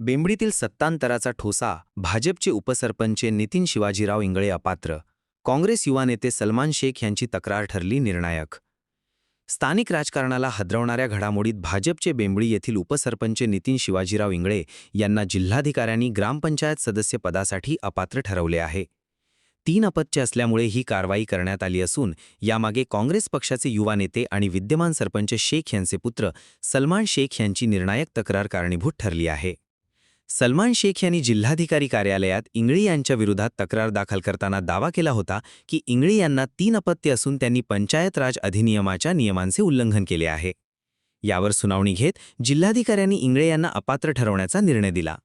बेंबडीतील सत्तांतराचा ठोसा भाजपचे उपसरपंच नितीन शिवाजीराव इंगळे अपात्र. काँग्रेस युवा नेते सलमान शेख यांची तक्रार ठरली निर्णायक. स्थानिक राजकारणाला हदरवणाऱ्या घडामोडीत भाजपचे बेंबळी येथील उपसरपंच नितीन शिवाजीराव इंगळे यांना जिल्हाधिकाऱ्यांनी ग्रामपंचायत सदस्य पदासाठी अपात्र ठरवले आहे. तीन अपत्य असल्यामुळे ही कारवाई करण्यात आली असून यामागे काँग्रेस पक्षाचे युवा नेते आणि विद्यमान सरपंच शेख यांचे पुत्र सलमान शेख यांची निर्णायक तक्रार कारणीभूत ठरली आहे. सलमान शेख यांनी जिल्हाधिकारी कार्यालयात इंगळी यांच्या विरोधात तक्रार दाखल करताना दावा केला होता की इंगळी यांना तीन अपत्य असून त्यांनी पंचायत राज अधिनियमाच्या नियमांचे उल्लंघन केले आहे. यावर सुनावणी घेत जिल्हाधिकाऱ्यांनी इंगळे यांना अपात्र ठरवण्याचा निर्णय दिला.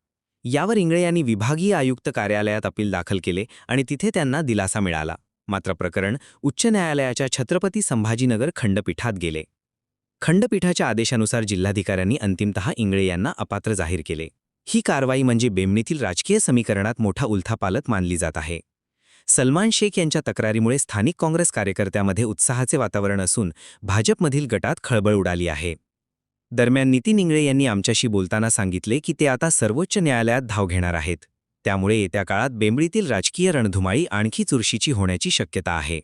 यावर इंगळे यांनी विभागीय आयुक्त कार्यालयात अपील दाखल केले आणि तिथे त्यांना दिलासा मिळाला. मात्र प्रकरण उच्च न्यायालयाच्या छत्रपती संभाजीनगर खंडपीठात गेले. खंडपीठाच्या आदेशानुसार जिल्हाधिकाऱ्यांनी अंतिमतः इंगळे यांना अपात्र जाहीर केले. ही कारवाई म्हणजे बेमणीतील राजकीय समीकरणात मोठा उलथापालत मानली जात आहे. सलमान शेख यांच्या तक्रारीमुळे स्थानिक काँग्रेस कार्यकर्त्यामध्ये उत्साहाचे वातावरण असून भाजपमधील गटात खळबळ उडाली आहे. दरम्यान नितीन इंगळे यांनी आमच्याशी बोलताना सांगितले की ते आता सर्वोच्च न्यायालयात धाव घेणार आहेत. त्यामुळे येत्या काळात बेंबळीतील राजकीय रणधुमाळी आणखी चुरशीची होण्याची शक्यता आहे.